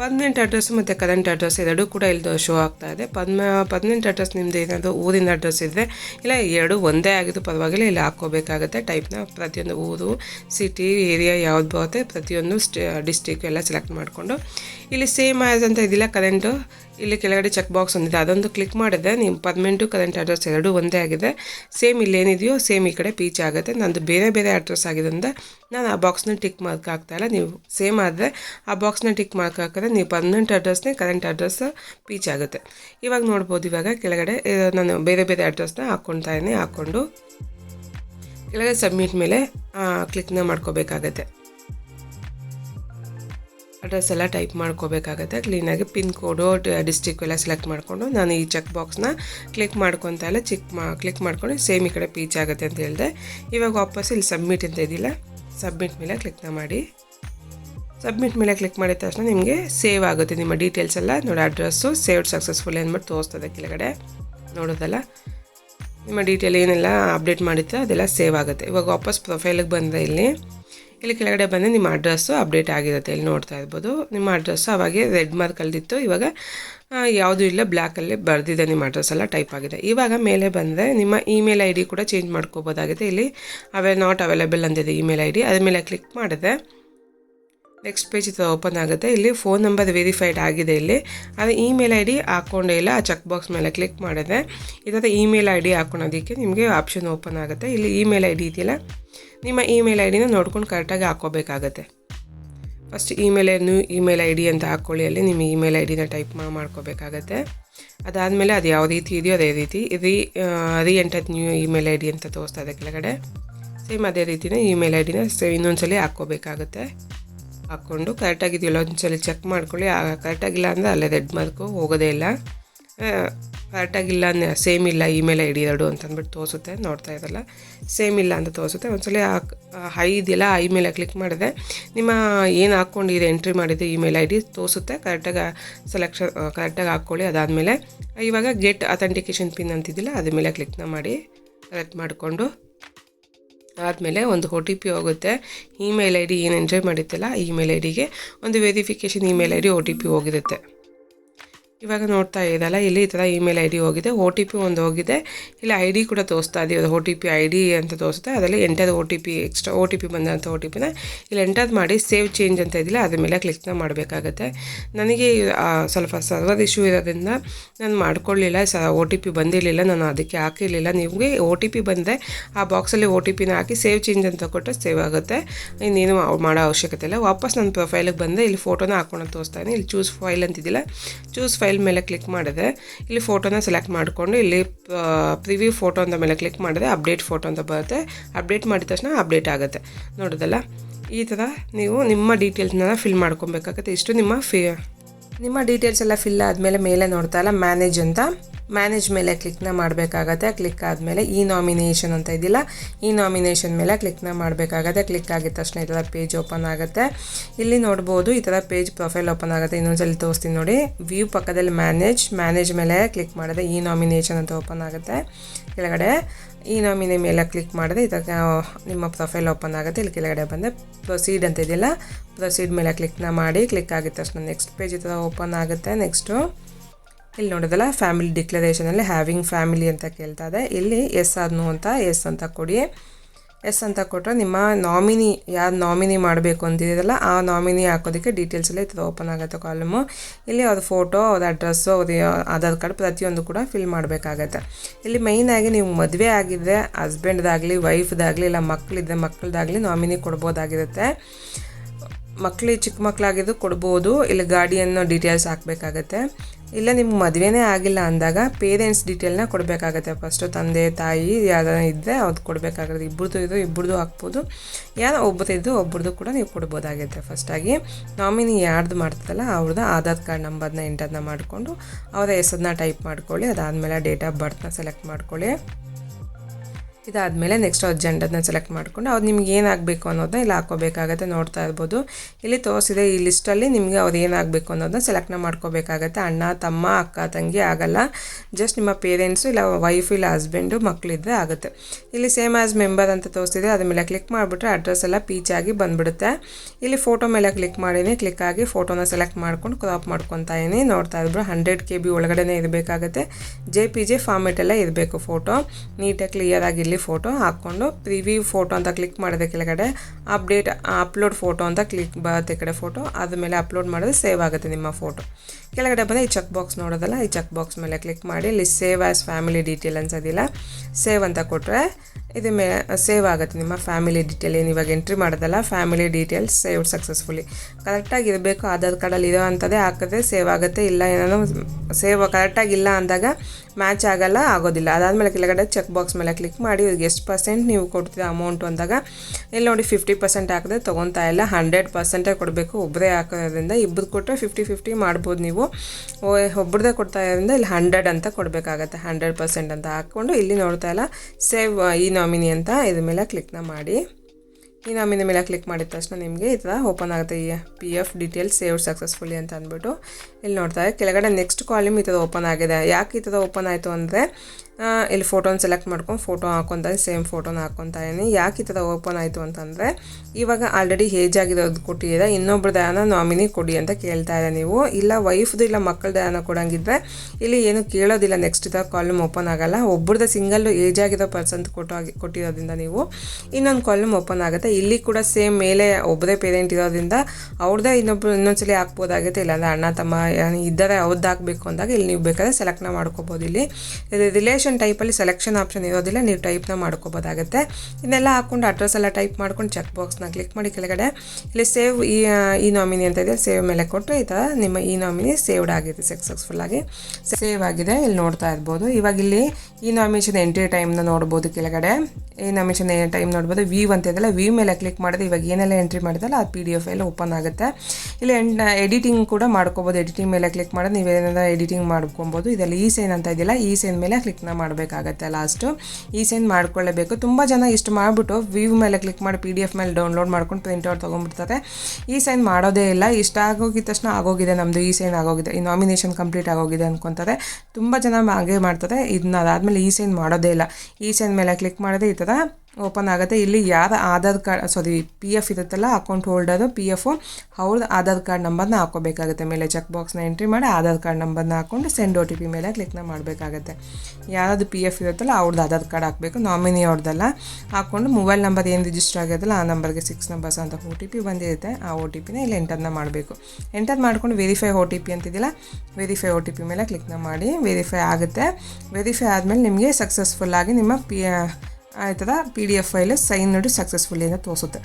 ಪರ್ಮನೆಂಟ್ ಅಡ್ರೆಸ್ ಮತ್ತು ಕರೆಂಟ್ ಅಡ್ರೆಸ್ ಎರಡೂ ಕೂಡ ಇಲ್ಲಿ ಶೋ ಆಗ್ತಾ ಇದೆ. ಪದ್ಮ ಪರ್ಮನೆಂಟ್ ಅಡ್ರೆಸ್ ನಿಮ್ಮದು ಏನಾದರೂ ಊರಿನ ಅಡ್ರೆಸ್ ಇದ್ದರೆ ಇಲ್ಲ ಎರಡು ಒಂದೇ ಆಗಿದ್ದು ಪರವಾಗಿಲ್ಲ, ಇಲ್ಲಿ ಹಾಕ್ಕೋಬೇಕಾಗುತ್ತೆ. ಟೈಪ್ನ ಪ್ರತಿಯೊಂದು ಊರು ಸಿಟಿ ಏರಿಯಾ ಯಾವ್ದು ಬರುತ್ತೆ, ಪ್ರತಿಯೊಂದು ಸ್ಟೇ ಡಿಸ್ಟಿಕ್ ಎಲ್ಲ ಸೆಲೆಕ್ಟ್ ಮಾಡಿಕೊಂಡು. ಇಲ್ಲಿ ಸೇಮ್ ಆದಂಥ ಇದಿಲ್ಲ ಕರೆಂಟು ಇಲ್ಲಿ ಕೆಳಗಡೆ ಚೆಕ್ ಬಾಕ್ಸ್ ಒಂದಿದೆ. ಅದೊಂದು ಕ್ಲಿಕ್ ಮಾಡಿದ್ರೆ ನಿಮ್ಮ ಪರ್ಮನೆಂಟು ಕರೆಂಟ್ ಅಡ್ರೆಸ್ ಎರಡೂ ಒಂದೇ ಆಗಿದೆ. ಸೇಮ್ ಇಲ್ಲೇನಿದೆಯೋ ಸೇಮ್ ಈ ಕಡೆ ಪೀಚ್ ಆಗುತ್ತೆ. ನಂದು ಬೇರೆ ಬೇರೆ ಅಡ್ರೆಸ್ ಆಗಿದ್ದರಿಂದ ನಾನು ಆ ಬಾಕ್ಸ್ನ ಟಿಕ್ ಮಾರ್ಕ್ ಆಗ್ತಾಯಿಲ್ಲ ನೀವು ಸೇಮ್ ಆದರೆ ಆ ಬಾಕ್ಸ್ನ ಟಿಕ್ ಮಾರ್ಕ್ ಹಾಕಿದ್ರೆ ನೀವು ಪರ್ಮನೆಂಟ್ ಅಡ್ರೆಸ್ನೇ ಕರೆಂಟ್ ಅಡ್ರೆಸ್ ಪೀಚ್ ಆಗುತ್ತೆ. ಇವಾಗ ನೋಡ್ಬೋದು ಇವಾಗ ಕೆಳಗಡೆ ನಾನು ಬೇರೆ ಬೇರೆ ಅಡ್ರೆಸ್ನ ಹಾಕ್ಕೊಳ್ತಾಯೇ ಹಾಕ್ಕೊಂಡು ಕೆಳಗಡೆ ಸಬ್ಮಿಟ್ ಮೇಲೆ ಕ್ಲಿಕ್ನ ಮಾಡ್ಕೋಬೇಕಾಗತ್ತೆ. ಅಡ್ರೆಸ್ ಎಲ್ಲ ಟೈಪ್ ಮಾಡ್ಕೋಬೇಕಾಗತ್ತೆ. ಕ್ಲೀನಾಗಿ ಪಿನ್ ಕೋಡು ಡಿಸ್ಟಿಕ್ ಎಲ್ಲ ಸೆಲೆಕ್ಟ್ ಮಾಡಿಕೊಂಡು ನಾನು ಈ ಚೆಕ್ ಬಾಕ್ಸ್ನ ಕ್ಲಿಕ್ ಮಾಡ್ಕೊತಾ ಇಲ್ಲ ಚಿಕ್ ಮಾ ಕ್ಲಿಕ್ ಮಾಡ್ಕೊಂಡು ಸೇಮ್ ಈ ಕಡೆ ಪೀಚ್ ಆಗುತ್ತೆ ಅಂತ ಹೇಳಿದೆ. ಇವಾಗ ವಾಪಸ್ ಇಲ್ಲಿ ಸಬ್ಮಿಟ್ ಅಂತ ಇದಿಲ್ಲ. ಸಬ್ಮಿಟ್ ಮೇಲೆ ಕ್ಲಿಕ್ನ ಮಾಡಿ. ಸಬ್ಮಿಟ್ ಮೇಲೆ ಕ್ಲಿಕ್ ಮಾಡಿದ ತಕ್ಷಣ ನಿಮಗೆ ಸೇವ್ ಆಗುತ್ತೆ. ನಿಮ್ಮ ಡೀಟೇಲ್ಸ್ ಎಲ್ಲ ನೋಡಿ ಅಡ್ರೆಸ್ಸು ಸೇವ್ಡ್ ಸಕ್ಸಸ್ಫುಲ್ ಅಂದ್ಬಿಟ್ಟು ತೋರಿಸ್ತದೆ ಕೆಳಗಡೆ. ನೋಡೋದಲ್ಲ. ನಿಮ್ಮ ಡೀಟೇಲ್ ಏನೆಲ್ಲ ಅಪ್ಡೇಟ್ ಮಾಡಿತ್ತು ಅದೆಲ್ಲ ಸೇವ್ ಆಗುತ್ತೆ. ಇವಾಗ ವಾಪಸ್ ಪ್ರೊಫೈಲಿಗೆ ಬಂದರೆ ಇಲ್ಲಿ. ಇಲ್ಲಿ ಕೆಳಗಡೆ ಬಂದು ನಿಮ್ಮ ಅಡ್ರೆಸ್ಸು ಅಪ್ಡೇಟ್ ಆಗಿರುತ್ತೆ, ಇಲ್ಲಿ ನೋಡ್ತಾ ಇರ್ಬೋದು. ನಿಮ್ಮ ಅಡ್ರೆಸ್ಸು ಅವಾಗೆ ರೆಡ್ ಮಾರ್ಕ್ ಮಾರ್ಕಲ್ಲಿತ್ತು ಇವಾಗ ಯಾವುದು ಇಲ್ಲ ಬ್ಲ್ಯಾಕಲ್ಲಿ ಬರೆದಿದೆ ನಿಮ್ಮ ಅಡ್ರೆಸ್ ಎಲ್ಲ ಟೈಪ್ ಆಗಿದೆ. ಇವಾಗ ಮೇಲೆ ಬಂದರೆ ನಿಮ್ಮ ಇಮೇಲ್ ಐ ಡಿ ಕೂಡ ಚೇಂಜ್ ಮಾಡ್ಕೋಬೋದಾಗಿದೆ. ಇಲ್ಲಿ ಅವೇ ನಾಟ್ ಅವೈಲೇಬಲ್ ಅಂದಿದೆ ಇಮೇಲ್ ಐ ಡಿ, ಅದ್ರ ಮೇಲೆ ಕ್ಲಿಕ್ ಮಾಡಿದ್ರೆ ನೆಕ್ಸ್ಟ್ ಪೇಜ್ ಇದು ಓಪನ್ ಆಗುತ್ತೆ. ಇಲ್ಲಿ ಫೋನ್ ನಂಬರ್ ವೆರಿಫೈಡ್ ಆಗಿದೆ ಇಲ್ಲಿ. ಆದರೆ ಇಮೇಲ್ ಐ ಡಿ ಹಾಕ್ಕೊಂಡೇ ಇಲ್ಲ, ಆ ಚೆಕ್ ಬಾಕ್ಸ್ ಮೇಲೆ ಕ್ಲಿಕ್ ಮಾಡಿದೆ. ಇದರ ಇಮೇಲ್ ಐ ಡಿ ಹಾಕೊಳೋದಕ್ಕೆ ನಿಮಗೆ ಆಪ್ಷನ್ ಓಪನ್ ಆಗುತ್ತೆ. ಇಲ್ಲಿ ಇಮೇಲ್ ಐ ಡಿ ಇದೆಯಲ್ಲ, ನಿಮ್ಮ ಇಮೇಲ್ ಐ ಡಿನ ನೋಡ್ಕೊಂಡು ಕರೆಕ್ಟಾಗಿ ಹಾಕ್ಕೋಬೇಕಾಗತ್ತೆ first email new email I D ಅಂತ ಹಾಕ್ಕೊಳ್ಳಿ ಅಲ್ಲಿ ನಿಮ್ಮ ಇಮೇಲ್ ಐ ಡಿನ ಟೈಪ್ ಮಾಡ್ಕೋಬೇಕಾಗತ್ತೆ. ಅದಾದಮೇಲೆ ಅದು ಯಾವ ರೀತಿ ಇದೆಯೋ ಅದೇ ರೀತಿ. ರೀ ರೀ ಎಂಟತ್ ನ್ಯೂ ಇಮೇಲ್ ಐ ಡಿ ಅಂತ ತೋರಿಸ್ತಾ ಇದೆ ಕೆಳಗಡೆ. ಸೇಮ್ ಅದೇ ರೀತಿನೇ ಇಮೇಲ್ ಐ ಡಿನ ಸೇ ಇನ್ನೊಂದ್ಸಲಿ ಹಾಕ್ಕೋಬೇಕಾಗತ್ತೆ. ಹಾಕ್ಕೊಂಡು ಕರೆಕ್ಟಾಗಿದೆಯಲ್ಲ ಒಂದ್ಸಲ ಚೆಕ್ ಮಾಡ್ಕೊಳ್ಳಿ. ಕರೆಕ್ಟಾಗಿಲ್ಲ ಅಂದರೆ ಅಲ್ಲೇ ರೆಡ್ ಮಾರ್ಕು ಹೋಗೋದೇ ಇಲ್ಲ. ಕರೆಕ್ಟಾಗಿಲ್ಲ ಸೇಮ್ ಇಲ್ಲ ಇಮೇಲ್ ಐ ಡಿ ಎರಡು ಅಂತ ಅಂದ್ಬಿಟ್ಟು ತೋರಿಸುತ್ತೆ, ನೋಡ್ತಾ ಇದ್ದಲ್ಲ ಸೇಮ್ ಇಲ್ಲ ಅಂತ ತೋರಿಸುತ್ತೆ. ಒಂದ್ಸಲಿ ಹೈ ಇದೆಯಲ್ಲ ಐ ಮೇಲೆ ಕ್ಲಿಕ್ ಮಾಡಿದೆ ನಿಮ್ಮ ಏನು ಹಾಕ್ಕೊಂಡಿದೆ ಎಂಟ್ರಿ ಮಾಡಿದೆ ಇಮೇಲ್ ಐ ಡಿ ತೋರಿಸುತ್ತೆ. ಕರೆಕ್ಟಾಗಿ ಸೆಲೆಕ್ಷನ್ ಕರೆಕ್ಟಾಗಿ ಹಾಕ್ಕೊಳ್ಳಿ. ಅದಾದಮೇಲೆ ಇವಾಗ ಗೆಟ್ ಅಥೆಂಟಿಕೇಶನ್ ಪಿನ್ ಅಂತಿದ್ದಿಲ್ಲ ಅದ್ರ ಮೇಲೆ ಕ್ಲಿಕ್ನ ಮಾಡಿ ಕರೆಕ್ಟ್ ಮಾಡಿಕೊಂಡು ಆದಮೇಲೆ ಒಂದು ಒ ಟಿ ಪಿ ಹೋಗುತ್ತೆ. ಇಮೇಲ್ ಐ ಡಿ ಏನು ಎಂಟ್ರಿ ಮಾಡಿತ್ತಲ್ಲ ಇಮೇಲ್ ಐ ಡಿಗೆ ಒಂದು verification email I D O T P ಹೋಗಿರುತ್ತೆ. ಇವಾಗ ನೋಡ್ತಾ ಇದ್ದಲ್ಲ ಇಲ್ಲಿ ಈ ಥರ ಇಮೇಲ್ ಐ ಡಿ ಹೋಗಿದೆ. ಒ ಟಿ ಪಿ ಒಂದು ಹೋಗಿದೆ. ಇಲ್ಲಿ ಐ ಡಿ ಕೂಡ ತೋರಿಸ್ತಾ ಇದೀವಿ. O T P I D ಅಂತ ತೋರಿಸುತ್ತೆ. ಅದರಲ್ಲಿ enter O T P extra O T P ಬಂದಂಥ ಒ ಟಿ ಪಿನ ಇಲ್ಲಿ ಎಂಟರ್ ಮಾಡಿ ಸೇವ್ ಚೇಂಜ್ ಅಂತ ಇದಿಲ್ಲ ಅದ್ರ ಮೇಲೆ ಕ್ಲಿಕ್ನ ಮಾಡಬೇಕಾಗತ್ತೆ. ನನಗೆ ಸ್ವಲ್ಪ ಸರ್ವರ್ ಇಶ್ಯೂ ಇರೋದ್ರಿಂದ ನಾನು ಮಾಡ್ಕೊಳ್ಳಿಲ್ಲ. ಸ ಒ ಟಿ ಪಿ ಬಂದಿರಲಿಲ್ಲ. ನಾನು ಅದಕ್ಕೆ ಹಾಕಿರಲಿಲ್ಲ. ನಿಮಗೆ ಒ ಟಿ ಪಿ ಬಂದರೆ ಆ ಬಾಕ್ಸಲ್ಲಿ ಒ ಟಿ ಪಿನ ಹಾಕಿ ಸೇವ್ ಚೇಂಜ್ ಅಂತ ಕೊಟ್ಟರೆ ಸೇವ್ ಆಗುತ್ತೆ. ಇನ್ನೇನು ಮಾಡೋ ಅವಶ್ಯಕತೆ ಇಲ್ಲ. ವಾಪಸ್ ನನ್ನ ಪ್ರೊಫೈಲಿಗೆ ಬಂದೆ ಇಲ್ಲಿ ಫೋಟೋನ ಹಾಕೊಂಡು ತೋರಿಸ್ತಾ ಇದ್ದೀನಿ ಇಲ್ಲಿ ಚೂಸ್ ಫೈಲ್ ಅಂತಿದ್ದಿಲ್ಲ ಚೂಸ್ ಫೈಲ್ ಮೇಲೆ ಕ್ಲಿಕ್ ಮಾಡಿದೆ. ಇಲ್ಲಿ ಫೋಟೋನ ಸೆಲೆಕ್ಟ್ ಮಾಡಿಕೊಂಡು ಇಲ್ಲಿ ಪ್ರಿವ್ಯೂ ಫೋಟೋ ಅಂತ ಮೇಲೆ ಕ್ಲಿಕ್ ಮಾಡಿದ್ರೆ ಅಪ್ಡೇಟ್ ಫೋಟೋ ಅಂತ ಬರುತ್ತೆ. ಅಪ್ಡೇಟ್ ಮಾಡಿದ ತಕ್ಷಣ ಅಪ್ಡೇಟ್ ಆಗುತ್ತೆ. ನೋಡೋದಲ್ಲ? ಈ ಥರ ನೀವು ನಿಮ್ಮ ಡೀಟೇಲ್ಸ್ನೆಲ್ಲ ಫಿಲ್ ಮಾಡ್ಕೊಬೇಕಾಗತ್ತೆ. ಇಷ್ಟು ನಿಮ್ಮ ಫಿ ನಿಮ್ಮ ಡೀಟೇಲ್ಸ್ ಎಲ್ಲ ಫಿಲ್ ಆದಮೇಲೆ ಮೇಲೆ ನೋಡ್ತಾ ಇಲ್ಲ. ಮ್ಯಾನೇಜ್ ಅಂತ. ಮ್ಯಾನೇಜ್ ಮೇಲೆ ಕ್ಲಿಕ್ನ ಮಾಡಬೇಕಾಗತ್ತೆ. ಕ್ಲಿಕ್ ಆದಮೇಲೆ ಈ ನಾಮಿನೇಷನ್ ಅಂತ ಇದಿಲ್ಲ. ಈ ನಾಮಿನೇಷನ್ ಮೇಲೆ ಕ್ಲಿಕ್ನ ಮಾಡಬೇಕಾಗತ್ತೆ. ಕ್ಲಿಕ್ ಆಗಿದ ತಕ್ಷಣ ಈ ಥರ ಪೇಜ್ ಓಪನ್ ಆಗುತ್ತೆ. ಇಲ್ಲಿ ನೋಡ್ಬೋದು ಈ ಥರ ಪೇಜ್ ಪ್ರೊಫೈಲ್ ಓಪನ್ ಆಗುತ್ತೆ. ಇನ್ನೊಂದ್ಸಲಿ ತೋರಿಸ್ತೀನಿ ನೋಡಿ. ವ್ಯೂ ಪಕ್ಕದಲ್ಲಿ ಮ್ಯಾನೇಜ್ ಮ್ಯಾನೇಜ್ ಮೇಲೆ ಕ್ಲಿಕ್ ಮಾಡಿದ್ರೆ ಈ ನಾಮಿನೇಷನ್ ಅಂತ ಓಪನ್ ಆಗುತ್ತೆ. ಕೆಳಗಡೆ ಈ ನಾಮಿನಿ ಮೇಲೆ ಕ್ಲಿಕ್ ಮಾಡಿದ್ರೆ ಇದಕ್ಕೆ ನಿಮ್ಮ ಪ್ರೊಫೈಲ್ ಓಪನ್ ಆಗುತ್ತೆ. ಇಲ್ಲಿ ಕೆಳಗಡೆ ಬಂದರೆ ಪ್ರೊಸೀಡ್ ಅಂತ ಇದೆಯಲ್ಲ ಪ್ರೊಸೀಡ್ ಮೇಲೆ ಕ್ಲಿಕ್ನ ಮಾಡಿ ಕ್ಲಿಕ್ ಆಗಿದ ತಕ್ಷಣ ನೆಕ್ಸ್ಟ್ ಪೇಜ್ ಈ ಥರ ಓಪನ್ ಆಗುತ್ತೆ. ನೆಕ್ಸ್ಟು ಇಲ್ಲಿ ನೋಡೋದಲ್ಲ ಫ್ಯಾಮಿಲಿ ಡಿಕ್ಲರೇಷನಲ್ಲಿ ಹ್ಯಾವಿಂಗ್ ಫ್ಯಾಮಿಲಿ ಅಂತ ಕೇಳ್ತಾ ಇದೆ. ಇಲ್ಲಿ ಎಸ್ ಆದ್ನು ಅಂತ ಎಸ್ ಅಂತ ಕೊಡಿ. ಎಸ್ ಅಂತ ಕೊಟ್ಟರೆ ನಿಮ್ಮ ನಾಮಿನಿ ಯಾರು ನಾಮಿನಿ ಮಾಡಬೇಕು ಅಂತಿದೆಯಲ್ಲ ಆ ನಾಮಿನಿ ಹಾಕೋದಕ್ಕೆ ಡೀಟೇಲ್ಸ್ ಎಲ್ಲ ಈ ಥರ ಓಪನ್ ಆಗುತ್ತೆ ಕಾಲಮು ಇಲ್ಲಿ ಅವ್ರ ಫೋಟೋ ಅವ್ರ ಅಡ್ರೆಸ್ಸು ಅವ್ರ ಆಧಾರ್ ಕಾರ್ಡ್ ಪ್ರತಿಯೊಂದು ಕೂಡ ಫಿಲ್ ಮಾಡಬೇಕಾಗತ್ತೆ. ಇಲ್ಲಿ ಮೈನಾಗಿ ನೀವು ಮದುವೆ ಆಗಿದ್ರೆ ಹಸ್ಬೆಂಡ್ದಾಗಲಿ ವೈಫ್ದಾಗಲಿ ಇಲ್ಲ ಮಕ್ಕಳಿದ್ದರೆ ಮಕ್ಕಳದಾಗಲಿ ನಾಮಿನಿ ಕೊಡ್ಬೋದಾಗಿರುತ್ತೆ. ಮಕ್ಕಳಿಗೆ ಚಿಕ್ಕ ಮಕ್ಕಳಾಗಿದ್ದು ಕೊಡ್ಬೋದು. ಇಲ್ಲ ಗಾಡಿಯನ್ನು ಡೀಟೇಲ್ಸ್ ಹಾಕಬೇಕಾಗತ್ತೆ. ಇಲ್ಲ, ನಿಮ್ಗೆ ಮದುವೆನೇ ಆಗಿಲ್ಲ ಅಂದಾಗ ಪೇರೆಂಟ್ಸ್ ಡೀಟೇಲ್ನ ಕೊಡಬೇಕಾಗತ್ತೆ. ಫಸ್ಟು ತಂದೆ, ತಾಯಿ ಯಾರು ಇದ್ದರೆ ಅದು ಕೊಡಬೇಕಾಗುತ್ತೆ. ಇಬ್ಬರದು ಇದು ಇಬ್ಬರದು ಹಾಕ್ಬೋದು. ಯಾರೋ ಒಬ್ಬರದ್ದು ಒಬ್ಬರದು ಕೂಡ ನೀವು ಕೊಡ್ಬೋದಾಗಿರುತ್ತೆ ಫಸ್ಟಾಗಿ ನಾಮಿನಿ ಯಾರ್ದು ಮಾಡ್ತದಲ್ಲ, ಅವ್ರದ್ದು ಆಧಾರ್ ಕಾರ್ಡ್ ನಂಬರ್ನ ಎಂಟರ್ನ ಮಾಡಿಕೊಂಡು ಅವರ ಹೆಸರನ್ನ ಟೈಪ್ ಮಾಡ್ಕೊಳ್ಳಿ. ಅದಾದಮೇಲೆ ಡೇಟ್ ಆಫ್ ಬರ್ತ್ನ ಸೆಲೆಕ್ಟ್ ಮಾಡ್ಕೊಳ್ಳಿ. ಇದಾದಮೇಲೆ ನೆಕ್ಸ್ಟ್ ಅವ್ರ ಜೆಂಡರ್ನ ಸೆಲೆಕ್ಟ್ ಮಾಡಿಕೊಂಡು ಅವ್ರು ನಿಮ್ಗೆ ಏನಾಗಬೇಕು ಅನ್ನೋದನ್ನ ಇಲ್ಲಿ ಹಾಕೋಬೇಕಾಗತ್ತೆ ನೋಡ್ತಾ ಇರ್ಬೋದು. ಇಲ್ಲಿ ತೋರಿಸಿದೆ, ಈ ಲಿಸ್ಟಲ್ಲಿ ನಿಮಗೆ ಅವ್ರು ಏನಾಗಬೇಕು ಅನ್ನೋದನ್ನ ಸೆಲೆಕ್ಟ್ನ ಮಾಡ್ಕೋಬೇಕಾಗತ್ತೆ. ಅಣ್ಣ, ತಮ್ಮ, ಅಕ್ಕ, ತಂಗಿ ಆಗಲ್ಲ. ಜಸ್ಟ್ ನಿಮ್ಮ ಪೇರೆಂಟ್ಸು ಇಲ್ಲ ವೈಫ್ ಇಲ್ಲ ಹಸ್ಬೆಂಡು ಮಕ್ಕಳಿದ್ರೆ ಆಗುತ್ತೆ. ಇಲ್ಲಿ ಸೇಮ್ ಆ್ಯಸ್ ಮೆಂಬರ್ ಅಂತ ತೋರಿಸಿದೆ, ಅದ್ರ ಮೇಲೆ ಕ್ಲಿಕ್ ಮಾಡಿಬಿಟ್ರೆ ಅಡ್ರೆಸ್ ಎಲ್ಲ ಪೀಚಾಗಿ ಬಂದುಬಿಡುತ್ತೆ. ಇಲ್ಲಿ ಫೋಟೋ ಮೇಲೆ ಕ್ಲಿಕ್ ಮಾಡೀನಿ ಕ್ಲಿಕ್ ಆಗಿ ಫೋಟೋನ ಸೆಲೆಕ್ಟ್ ಮಾಡ್ಕೊಂಡು ಕ್ರಾಪ್ ಮಾಡ್ಕೊತಾ ಇದೀನಿ ನೋಡ್ತಾ ಇದ್ರು ಹಂಡ್ರೆಡ್ ಕೆ ಬಿ ಒಳಗಡೆ ಇರಬೇಕಾಗತ್ತೆ. ಜೆ ಪಿ ಜೆ ಫಾರ್ಮೆಟ್ ಎಲ್ಲ ಇರಬೇಕು ಫೋಟೋ ನೀಟಾಗಿ ಕ್ಲಿಯರ್ ಆಗಿ ಇಲ್ಲಿ ಫೋಟೋ ಹಾಕ್ಕೊಂಡು ಪ್ರಿವ್ಯೂ ಫೋಟೋ ಅಂತ ಕ್ಲಿಕ್ ಮಾಡಿದೆ ಕೆಳಗಡೆ. ಅಪ್ಡೇಟ್, ಅಪ್ಲೋಡ್ ಫೋಟೋ ಅಂತ ಕ್ಲಿಕ್ ಬರುತ್ತೆ ಕಡೆ ಫೋಟೋ. ಅದ ಮೇಲೆ ಅಪ್ಲೋಡ್ ಮಾಡಿದ್ರೆ ಸೇವ್ ಆಗುತ್ತೆ ನಿಮ್ಮ ಫೋಟೋ. ಕೆಳಗಡೆ ಬಂದರೆ ಈ ಚೆಕ್ ಬಾಕ್ಸ್ ನೋಡೋದಲ್ಲ, ಈ ಚೆಕ್ ಬಾಕ್ಸ್ ಮೇಲೆ ಕ್ಲಿಕ್ ಮಾಡಿ ಇಲ್ಲಿ ಸೇವ್ ಆ್ಯಸ್ ಫ್ಯಾಮಿಲಿ ಡೀಟೇಲ್ ಅನ್ಸೋದಿಲ್ಲ. ಸೇವ್ ಅಂತ ಕೊಟ್ಟರೆ ಇದು ಮೇ ಸೇವ್ ಆಗುತ್ತೆ ನಿಮ್ಮ ಫ್ಯಾಮಿಲಿ ಡೀಟೇಲ್ ಏನು ಇವಾಗ ಎಂಟ್ರಿ ಮಾಡೋದಲ್ಲ ಫ್ಯಾಮಿಲಿ ಡೀಟೇಲ್ಸ್ ಸೇವ್ ಸಕ್ಸಸ್ಫುಲಿ ಕರೆಕ್ಟಾಗಿ ಇರಬೇಕು ಆಧಾರ್ ಕಾರ್ಡಲ್ಲಿ ಇರೋ ಅಂಥದ್ದೇ ಹಾಕಿದ್ರೆ ಸೇವ್ ಆಗುತ್ತೆ, ಇಲ್ಲ ಏನೋ ಸೇವ್ ಕರೆಕ್ಟಾಗಿ ಇಲ್ಲ ಅಂದಾಗ ಮ್ಯಾಚ್ ಆಗಲ್ಲ, ಆಗೋದಿಲ್ಲ. ಅದಾದಮೇಲೆ ಕೆಳಗಡೆ ಚೆಕ್ ಬಾಕ್ಸ್ ಮೇಲೆ ಕ್ಲಿಕ್ ಮಾಡಿ, ಇವ್ರಿಗೆ ಎಷ್ಟು ಪರ್ಸೆಂಟ್ ನೀವು ಕೊಡ್ತೀರ ಅಮೌಂಟ್ ಅಂದಾಗ, ಇಲ್ಲಿ ನೋಡಿ ಫಿಫ್ಟಿ ಪರ್ಸೆಂಟ್ ಹಾಕಿದ್ರೆ ತೊಗೊತಾ ಇಲ್ಲ ಹಂಡ್ರೆಡ್ ಪರ್ಸೆಂಟೇ ಕೊಡಬೇಕು ಒಬ್ಬರೇ ಹಾಕೋದ್ರಿಂದ ಇಬ್ಬರು ಕೊಟ್ಟರೆ ಫಿಫ್ಟಿ ಫಿಫ್ಟಿ ಮಾಡ್ಬೋದು ನೀವು. ಒಬ್ಬರದೇ ಕೊಡ್ತಾ ಇರೋದ್ರಿಂದ ಇಲ್ಲಿ ಹಂಡ್ರೆಡ್ ಅಂತ ಕೊಡಬೇಕಾಗತ್ತೆ. ಹಂಡ್ರೆಡ್ ಪರ್ಸೆಂಟ್ ಅಂತ ಹಾಕ್ಕೊಂಡು ಇಲ್ಲಿ ನೋಡ್ತಾ ಇಲ್ಲ. ಸೇವ್ ಈ ನಾಮಿನಿ ಅಂತ ಇದ್ರ ಮೇಲೆ ಕ್ಲಿಕ್ನ ಮಾಡಿ. ಈ ನಾಮಿನಿ ಮೇಲೆ ಕ್ಲಿಕ್ ಮಾಡಿದ ತಕ್ಷಣ ನಿಮಗೆ ಈ ಥರ ಓಪನ್ ಆಗುತ್ತೆ. ಈ P F details save successfully ಅಂತ ಅಂದ್ಬಿಟ್ಟು ಇಲ್ಲಿ ನೋಡ್ತಾ ಕೆಳಗಡೆ ನೆಕ್ಸ್ಟ್ ಕಾಲಮ್ ಈ ಥರ ಓಪನ್ ಆಗಿದೆ. ಯಾಕೆ ಈ ಥರ ಓಪನ್ ಆಯಿತು ಅಂದರೆ ಇಲ್ಲಿ ಫೋಟೋನ ಸೆಲೆಕ್ಟ್ ಮಾಡ್ಕೊಂಡು ಫೋಟೋ ಹಾಕೊತಾ ಸೇಮ್ ಫೋಟೋನ ಹಾಕೊತಾ ಇದ್ದೀನಿ ಯಾಕೆ ಈ ಥರ ಓಪನ್ ಆಯಿತು ಅಂತಂದರೆ, ಇವಾಗ ಆಲ್ರೆಡಿ ಏಜ್ ಆಗಿರೋದು ಕೊಟ್ಟಿದ್ದೀರಾ ಇನ್ನೊಬ್ಬರ ದಯಾನ ನಾಮಿನಿ ಕೊಡಿ ಅಂತ ಕೇಳ್ತಾ ಇದೆ ನೀವು. ಇಲ್ಲ ವೈಫ್ದು ಇಲ್ಲ, ಮಕ್ಕಳ ದಯಾನ ಕೊಡೋಂಗಿದ್ರೆ ಇಲ್ಲಿ ಏನು ಕೇಳೋದಿಲ್ಲ ನೆಕ್ಸ್ಟ್ ಇದಾಗ ಕಾಲಮ್ ಓಪನ್ ಆಗಲ್ಲ. ಒಬ್ಬರದ ಸಿಂಗಲ್ ಏಜ್ ಆಗಿರೋ ಪರ್ಸನ್ ಕೊಟ್ಟು ಕೊಟ್ಟಿರೋದ್ರಿಂದ ನೀವು ಇನ್ನೊಂದು ಕಾಲಮ್ ಓಪನ್ ಆಗುತ್ತೆ. ಇಲ್ಲಿ ಕೂಡ ಸೇಮ್ ಮೇಲೆ ಒಬ್ಬರೇ ಪೇರೆಂಟ್ ಇರೋದ್ರಿಂದ ಅವ್ರದ್ದೇ ಇನ್ನೊಬ್ರು ಇನ್ನೊಂದ್ಸಲಿ ಹಾಕ್ಬೋದಾಗುತ್ತೆ, ಇಲ್ಲಾಂದರೆ ಅಣ್ಣ, ತಮ್ಮ ಇದ್ದಾರೆ ಅವ್ರದ್ದು ಹಾಕಬೇಕು ಅಂದಾಗ ಇಲ್ಲಿ ನೀವು ಬೇಕಾದ್ರೆ ಸೆಲೆಕ್ಟ್ನ ಮಾಡ್ಕೋಬೋದು. ಇಲ್ಲಿ ರಿಲೇಷನ್ ಟೈಪಲ್ಲಿ ಸೆಲೆಕ್ಷನ್ ಆಪ್ಷನ್ ಇರೋದಿಲ್ಲ, ನೀವು ಟೈಪ್ನ ಮಾಡ್ಕೋಬೋದಾಗುತ್ತೆ. ಇದನ್ನೆಲ್ಲ ಹಾಕ್ಕೊಂಡು ಅಡ್ರೆಸ್ ಎಲ್ಲ ಟೈಪ್ ಮಾಡ್ಕೊಂಡು ಚೆಕ್ ಬಾಕ್ಸ್ನ ಕ್ಲಿಕ್ ಮಾಡಿ ಕೆಳಗಡೆ. ಇಲ್ಲಿ ಸೇವ್ ಈ ಈ ನಾಮಿನಿ ಅಂತ ಇದೆ ಸೇವ್ ಮೇಲೆ ಕೊಟ್ಟರೆ ಈ ಥರ ನಿಮ್ಮ ಈ ನಾಮಿನಿ ಸೇವ್ಡ್ ಆಗಿದೆ ಸಕ್ಸಸ್ಫುಲ್ಲಾಗಿ ಸೇವ್ ಆಗಿದೆ, ಇಲ್ಲಿ ನೋಡ್ತಾ ಇರ್ಬೋದು. ಇವಾಗ ಇಲ್ಲಿ ಈ ನಾಮಿನೇಷನ್ ಎಂಟ್ರಿ ಟೈಮ್ನ ನೋಡ್ಬೋದು ಕೆಳಗಡೆ. ಈ ನಾಮಿನೇಷನ್ ಟೈಮ್ ನೋಡ್ಬೋದು ವ್ಯೂ ಅಂತ ಇದೆಲ್ಲ ವ್ಯೂ ಮೇಲೆ ಕ್ಲಿಕ್ ಮಾಡಿದ್ರೆ ಇವಾಗ ಏನೆಲ್ಲ ಎಂಟ್ರಿ ಮಾಡಿದಲ್ಲ ಅದು ಪಿ ಡಿ ಎಫ್ ಎಲ್ಲ ಓಪನ್ ಆಗುತ್ತೆ. ಇಲ್ಲಿ ಎಡಿಟಿಂಗ್ ಕೂಡ ಮಾಡ್ಕೋಬೋದು. ಎಡಿಟಿಂಗ್ ಮೇಲೆ ಕ್ಲಿಕ್ ಮಾಡಿದ್ರೆ ನೀವೇನಾದ್ರೂ ಎಡಿಟಿಂಗ್ ಮಾಡ್ಕೊಬೋದು. ಇದೆಲ್ಲ ಈ ಸೈನ್ ಅಂತ ಇದೆಯಲ್ಲ ಈ ಸೈನ್ ಮೇಲೆ ಕ್ಲಿಕ್ನ ಮಾಡಬೇಕಾಗತ್ತೆ ಲಾಸ್ಟು ಈ ಸೆಂಡ್ ಮಾಡ್ಕೊಳ್ಳೇಬೇಕು. ತುಂಬ ಜನ ಇಷ್ಟು ಮಾಡಿಬಿಟ್ಟು ವ್ಯೂ ಮೇಲೆ ಕ್ಲಿಕ್ ಮಾಡಿ ಪಿ ಡಿ ಎಫ್ ಮೇಲೆ ಡೌನ್ಲೋಡ್ ಮಾಡ್ಕೊಂಡು ಪ್ರಿಂಟ್ಔಟ್ ತೊಗೊಂಡ್ಬಿಡ್ತಾರೆ. ಈ ಸೈನ್ ಮಾಡೋದೇ ಇಲ್ಲ. ಇಷ್ಟ ಆಗೋಗಿದ ತಕ್ಷಣ ಆಗೋಗಿದೆ ನಮ್ಮದು ಈ ಸೈನ್ ಆಗೋಗಿದೆ. ಈ ನಾಮಿನೇಷನ್ ಕಂಪ್ಲೀಟ್ ಆಗೋಗಿದೆ ಅನ್ಕೊತಾರೆ. ತುಂಬ ಜನ ಹಾಗೆ ಮಾಡ್ತಾರೆ. ಇದನ್ನ ಅದಾದಮೇಲೆ ಈ ಸೈನ್ ಮಾಡೋದೇ ಇಲ್ಲ. ಈ ಸೈನ್ ಮೇಲೆ ಕ್ಲಿಕ್ ಮಾಡಿದ್ರೆ ಈ ಥರ ಓಪನ್ ಆಗುತ್ತೆ. ಇಲ್ಲಿ ಯಾರ Aadhaar card sorry P F ಇರುತ್ತಲ್ಲ ಅಕೌಂಟ್ ಹೋಲ್ಡರು ಪಿ ಎಫು ಅವ್ರ ಆಧಾರ್ ಕಾರ್ಡ್ ನಂಬರ್ನ ಹಾಕೋಬೇಕಾಗುತ್ತೆ ಮೇಲೆ ಚೆಕ್ ಬಾಕ್ಸ್ನ ಎಂಟ್ರಿ ಮಾಡಿ ಆಧಾರ್ ಕಾರ್ಡ್ ನಂಬರ್ನ ಹಾಕೊಂಡು ಸೆಂಡ್ ಒ ಟಿ ಪಿ ಮೇಲೆ ಕ್ಲಿಕ್ನ ಮಾಡಬೇಕಾಗುತ್ತೆ. ಯಾರಾದ್ರು ಪಿ ಎಫ್ ಇರುತ್ತಲ್ಲ, ಅವ್ರದ್ದು ಆಧಾರ್ ಕಾರ್ಡ್ ಹಾಕಬೇಕು. ನಾಮಿನಿ ಅವ್ರದ್ದೆಲ್ಲ, ಹಾಕ್ಕೊಂಡು ಮೊಬೈಲ್ ನಂಬರ್ ಏನು ರಿಜಿಸ್ಟರ್ ಆಗಿರುತ್ತಲ್ಲ, ಆ ನಂಬರ್ಗೆ ಸಿಕ್ಸ್ ನಂಬರ್ಸ್ ಅಂತ ಒ ಟಿ ಪಿ ಬಂದಿರುತ್ತೆ. ಆ ಒ ಟಿ ಪಿನ ಇಲ್ಲಿ ಎಂಟರ್ನ ಮಾಡಬೇಕು. ಎಂಟರ್ ಮಾಡ್ಕೊಂಡು ವೆರಿಫೈ ಒ ಟಿ ಪಿ ಅಂತಿದ್ದಿಲ್ಲ ವೆರಿಫೈ ಒ ಟಿ ಪಿ ಮೇಲೆ ಕ್ಲಿಕ್ನ ಮಾಡಿ ವೆರಿಫೈ ಆಗುತ್ತೆ. ವೆರಿಫೈ ಆದಮೇಲೆ ನಿಮಗೆ ಸಕ್ಸಸ್ಫುಲ್ಲಾಗಿ ನಿಮ್ಮ ಪಿ ಆಯ್ತದ? P D F file sign ನೋಡಿ ಸಕ್ಸಸ್ಫುಲ್ ಅಂತ ತೋರಿಸುತ್ತೆ.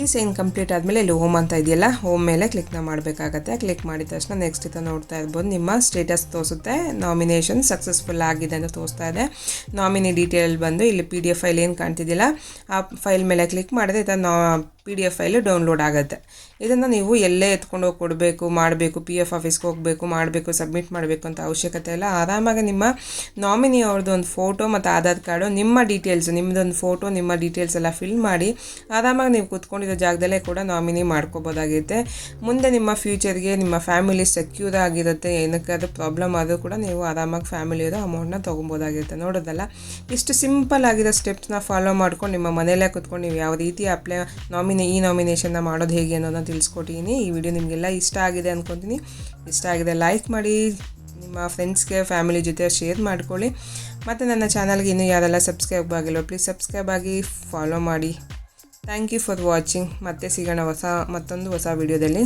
ಈ ಸೈನ್ ಕಂಪ್ಲೀಟ್ ಆದಮೇಲೆ ಇಲ್ಲಿ ಹೋಮ್ ಅಂತ ಇದೆಯಲ್ಲ ಹೋಮ್ ಮೇಲೆ ಕ್ಲಿಕ್ನ ಮಾಡಬೇಕಾಗತ್ತೆ. ಕ್ಲಿಕ್ ಮಾಡಿದ ತಕ್ಷಣ ನೆಕ್ಸ್ಟ್ ಇದು ನೋಡ್ತಾ ಇರ್ಬೋದು. ನಿಮ್ಮ ಸ್ಟೇಟಸ್ ತೋರಿಸುತ್ತೆ. ನಾಮಿನೇಷನ್ ಸಕ್ಸಸ್ಫುಲ್ ಆಗಿದೆ ಅಂತ ತೋರಿಸ್ತಾ ಇದೆ. ನಾಮಿನಿ ಡೀಟೇಲ್ ಬಂದು ಇಲ್ಲಿ ಪಿ ಡಿ ಎಫ್ ಫೈಲ್ ಏನು ಕಾಣ್ತಿದ್ದಿಲ್ಲ ಆ ಫೈಲ್ ಮೇಲೆ ಕ್ಲಿಕ್ ಮಾಡಿದ್ರೆ ಇತ್ತ ನಾ P D F file download ಆಗುತ್ತೆ. ಇದನ್ನು ನೀವು ಎಲ್ಲೇ ಎತ್ಕೊಂಡು ಹೋಗಿ ಕೊಡಬೇಕು, ಮಾಡಬೇಕು ಪಿ ಎಫ್ ಆಫೀಸ್ಗೆ ಹೋಗಬೇಕು, ಮಾಡಬೇಕು ಸಬ್ಮಿಟ್ ಮಾಡಬೇಕು ಅಂತ ಅವಶ್ಯಕತೆ ಇಲ್ಲ. ಆರಾಮಾಗಿ ನಿಮ್ಮ ನಾಮಿನಿ ಅವ್ರದ್ದು ಒಂದು ಫೋಟೋ ಮತ್ತು ಆಧಾರ್ ಕಾರ್ಡು, ನಿಮ್ಮ ಡೀಟೇಲ್ಸ್ ನಿಮ್ಮದೊಂದು ಫೋಟೋ ನಿಮ್ಮ ಡೀಟೇಲ್ಸ್ ಎಲ್ಲ ಫಿಲ್ ಮಾಡಿ ಆರಾಮಾಗಿ ನೀವು ಕೂತ್ಕೊಂಡಿರೋ ಜಾಗದಲ್ಲೇ ಕೂಡ ನಾಮಿನಿ ಮಾಡ್ಕೋಬೋದಾಗಿರುತ್ತೆ ಮುಂದೆ ನಿಮ್ಮ ಫ್ಯೂಚರ್ಗೆ ನಿಮ್ಮ ಫ್ಯಾಮಿಲಿ ಸೆಕ್ಯೂರ್ ಆಗಿರುತ್ತೆ, ಏನಕ್ಕಾದರೂ ಪ್ರಾಬ್ಲಮ್ ಆದರೂ ಕೂಡ ನೀವು ಆರಾಮಾಗಿ ಫ್ಯಾಮಿಲಿಯವರು ಅಮೌಂಟ್ನ ತೊಗೊಬೋದಾಗಿರುತ್ತೆ ನೋಡೋದಲ್ಲ, ಇಷ್ಟು ಸಿಂಪಲ್ ಆಗಿರೋ ಸ್ಟೆಪ್ಸ್ನ ಫಾಲೋ ಮಾಡ್ಕೊಂಡು ನಿಮ್ಮ ಮನೆಯಲ್ಲೇ ಕೂತ್ಕೊಂಡು ನೀವು ಯಾವ ರೀತಿ ಅಪ್ಲೈ ನಾಮಿನಿ ಈ ನಾಮಿನೇಷನ್ನ ಮಾಡೋದು ಹೇಗೆ ಅನ್ನೋದನ್ನ ತಿಳಿಸ್ಕೊಟ್ಟಿದ್ದೀನಿ ಈ ವಿಡಿಯೋ ನಿಮಗೆಲ್ಲ ಇಷ್ಟ ಆಗಿದೆ ಅಂದ್ಕೊತೀನಿ ಇಷ್ಟ ಆಗಿದೆ ಲೈಕ್ ಮಾಡಿ, ನಿಮ್ಮ ಫ್ರೆಂಡ್ಸ್ಗೆ ಫ್ಯಾಮಿಲಿ ಜೊತೆ ಶೇರ್ ಮಾಡ್ಕೊಳ್ಳಿ. ಮತ್ತು ನನ್ನ ಚಾನಲ್ಗೆ ಇನ್ನೂ ಯಾರೆಲ್ಲ ಸಬ್ಸ್ಕ್ರೈಬ್ ಆಗಿಲ್ಲ ಪ್ಲೀಸ್ ಸಬ್ಸ್ಕ್ರೈಬ್ ಆಗಿ ಫಾಲೋ ಮಾಡಿ. ಥ್ಯಾಂಕ್ ಯು ಫಾರ್ ವಾಚಿಂಗ್ ಮತ್ತೆ ಸಿಗೋಣ ಹೊಸ, ಮತ್ತೊಂದು ಹೊಸ ವಿಡಿಯೋದಲ್ಲಿ